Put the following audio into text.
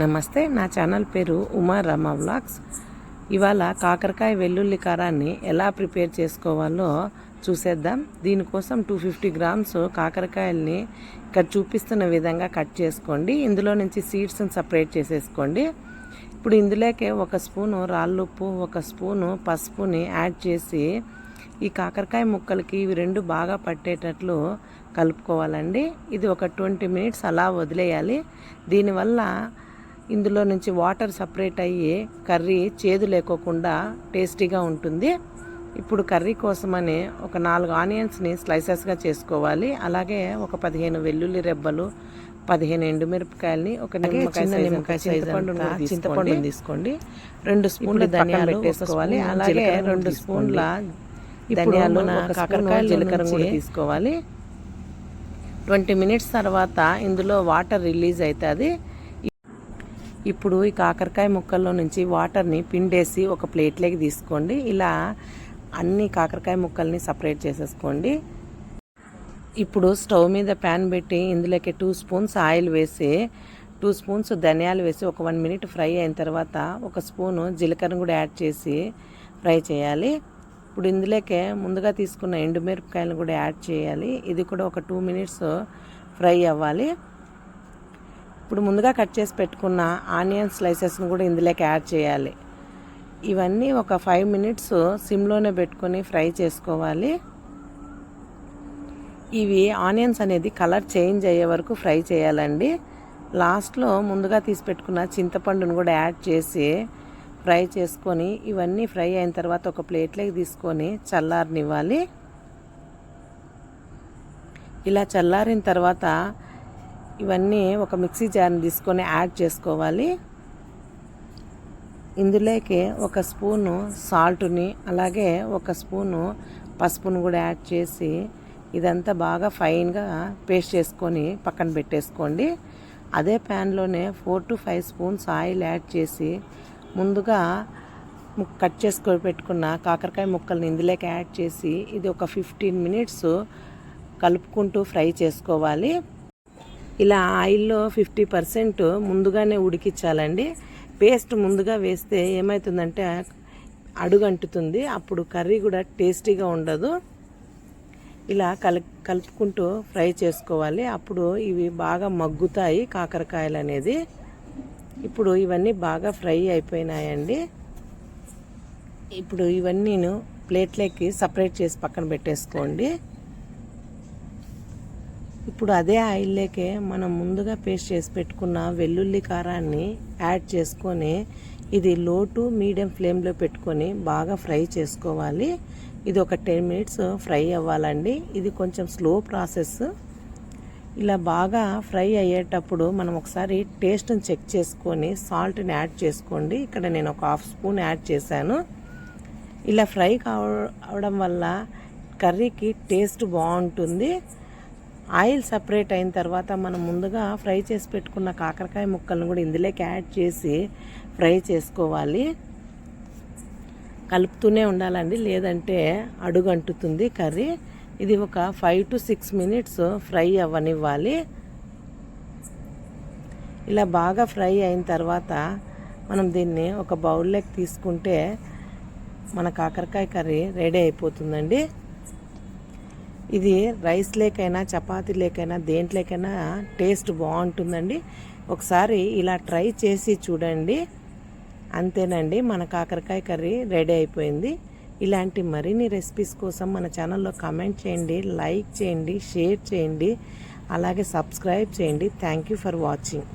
నమస్తే నా ఛానల్ పేరు ఉమా రమ వ్లాగ్స్. ఇవాళ కాకరకాయ వెల్లుల్లి కారాన్ని ఎలా ప్రిపేర్ చేసుకోవాలో చూసేద్దాం. దీనికోసం టూ ఫిఫ్టీ గ్రామ్స్ కాకరకాయల్ని ఇక్కడ చూపిస్తున్న విధంగా కట్ చేసుకోండి. ఇందులో నుంచి సీడ్స్ని సపరేట్ చేసేసుకోండి. ఇప్పుడు ఇందులోకే ఒక స్పూను రాళ్ళుప్పు ఒక స్పూను పసుపుని యాడ్ చేసి ఈ కాకరకాయ ముక్కలకి ఇవి రెండు బాగా పట్టేటట్లు కలుపుకోవాలండి. ఇది ఒక ట్వంటీ మినిట్స్ అలా వదిలేయాలి. దీనివల్ల ఇందులో నుంచి వాటర్ సపరేట్ అయ్యి కర్రీ చేదు లేకోకుండా టేస్టీగా ఉంటుంది. ఇప్పుడు కర్రీ కోసమని ఒక నాలుగు ఆనియన్స్ని స్లైసెస్గా చేసుకోవాలి. అలాగే ఒక పదిహేను వెల్లుల్లి రెబ్బలు పదిహేను ఎండుమిరపకాయలని ఒక నిమ్మకాయ చింతపండు చింతపండు తీసుకోండి. రెండు స్పూన్ల ధనియాలు వేసుకోవాలి. అలాగే రెండు స్పూన్ల ధనియాలు కాకరకాయ జీలకర్ర కూడా తీసుకోవాలి. ట్వంటీ మినిట్స్ తర్వాత ఇందులో వాటర్ రిలీజ్ అవుతుంది. ఇప్పుడు ఈ కాకరకాయ ముక్కల్లో నుంచి వాటర్ని పిండేసి ఒక ప్లేట్లోకి తీసుకోండి. ఇలా అన్ని కాకరకాయ ముక్కల్ని సపరేట్ చేసేసుకోండి. ఇప్పుడు స్టవ్ మీద ప్యాన్ పెట్టి ఇందులోకి టూ స్పూన్స్ ఆయిల్ వేసి టూ స్పూన్స్ ధనియాలు వేసి ఒక వన్ మినిట్ ఫ్రై అయిన తర్వాత ఒక స్పూను జీలకర్ర కూడా యాడ్ చేసి ఫ్రై చేయాలి. ఇప్పుడు ఇందులోకే ముందుగా తీసుకున్న ఎండుమిరపకాయలు కూడా యాడ్ చేయాలి. ఇది కూడా ఒక టూ మినిట్స్ ఫ్రై అవ్వాలి. ఇప్పుడు ముందుగా కట్ చేసి పెట్టుకున్న ఆనియన్ స్లైసెస్ని కూడా ఇందులోకి యాడ్ చేయాలి. ఇవన్నీ ఒక ఫైవ్ మినిట్స్ సిమ్లోనే పెట్టుకొని ఫ్రై చేసుకోవాలి. ఇవి ఆనియన్స్ అనేది కలర్ చేంజ్ అయ్యే వరకు ఫ్రై చేయాలండి. లాస్ట్లో ముందుగా తీసి పెట్టుకున్న చింతపండును కూడా యాడ్ చేసి ఫ్రై చేసుకొని ఇవన్నీ ఫ్రై అయిన తర్వాత ఒక ప్లేట్లోకి తీసుకొని చల్లారనివ్వాలి. ఇలా చల్లారిన తర్వాత ఇవన్నీ ఒక మిక్సీ జార్ని తీసుకొని యాడ్ చేసుకోవాలి. ఇందులోకి ఒక స్పూను సాల్ట్ని అలాగే ఒక స్పూను పసుపును కూడా యాడ్ చేసి ఇదంతా బాగా ఫైన్గా పేస్ట్ చేసుకొని పక్కన పెట్టేసుకోండి. అదే ప్యాన్లోనే four to five spoons oil add చేసి ముందుగా కట్ చేసుకొని పెట్టుకున్న కాకరకాయ ముక్కల్ని ఇందులోకి యాడ్ చేసి ఇది ఒక ఫిఫ్టీన్ మినిట్స్ కలుపుకుంటూ ఫ్రై చేసుకోవాలి. ఇలా ఆయిల్లో ఫిఫ్టీ పర్సెంట్ ముందుగానే ఉడికించాలండి. పేస్ట్ ముందుగా వేస్తే ఏమవుతుందంటే అడుగంటుతుంది. అప్పుడు కర్రీ కూడా టేస్టీగా ఉండదు. ఇలా కల కలుపుకుంటూ ఫ్రై చేసుకోవాలి. అప్పుడు ఇవి బాగా మగ్గుతాయి కాకరకాయలు అనేది. ఇప్పుడు ఇవన్నీ బాగా ఫ్రై అయిపోయినాయండి. ఇప్పుడు ఇవన్నీ ప్లేట్లోకి సపరేట్ చేసి పక్కన పెట్టేసుకోండి. ఇప్పుడు అదే ఆయిల్లోకే మనం ముందుగా పేస్ట్ చేసి పెట్టుకున్న వెల్లుల్లి కారాన్ని యాడ్ చేసుకొని ఇది లో టు మీడియం ఫ్లేమ్లో పెట్టుకొని బాగా ఫ్రై చేసుకోవాలి. ఇది ఒక టెన్ మినిట్స్ ఫ్రై అవ్వాలండి. ఇది కొంచెం స్లో ప్రాసెస్. ఇలా బాగా ఫ్రై అయ్యేటప్పుడు మనం ఒకసారి టేస్ట్ని చెక్ చేసుకొని సాల్ట్ని యాడ్ చేసుకోండి. ఇక్కడ నేను ఒక హాఫ్ స్పూన్ యాడ్ చేశాను. ఇలా ఫ్రై కావడం వల్ల కర్రీకి టేస్ట్ బాగుంటుంది. ఆయిల్ సపరేట్ అయిన తర్వాత మనం ముందుగా ఫ్రై చేసి పెట్టుకున్న కాకరకాయ ముక్కలను కూడా ఇందులోకి యాడ్ చేసి ఫ్రై చేసుకోవాలి. కలుపుతూనే ఉండాలండి లేదంటే అడుగు అంటుతుంది కర్రీ. ఇది ఒక five to six minutes fry అవ్వనివ్వాలి. ఇలా బాగా ఫ్రై అయిన తర్వాత మనం దీన్ని ఒక బౌల్లోకి తీసుకుంటే మన కాకరకాయ కర్రీ రెడీ అయిపోతుందండి. ఇది రైస్ లేకైనా చపాతీ లేకైనా దేంట్లోకైనా టేస్ట్ బాగుంటుందండి. ఒకసారి ఇలా ట్రై చేసి చూడండి. అంతేనండి మన కాకరకాయ కర్రీ రెడీ అయిపోయింది. ఇలాంటి మరిన్ని రెసిపీస్ కోసం మన ఛానల్లో కామెంట్ చేయండి లైక్ చేయండి షేర్ చేయండి అలాగే సబ్స్క్రైబ్ చేయండి. Thank you for watching.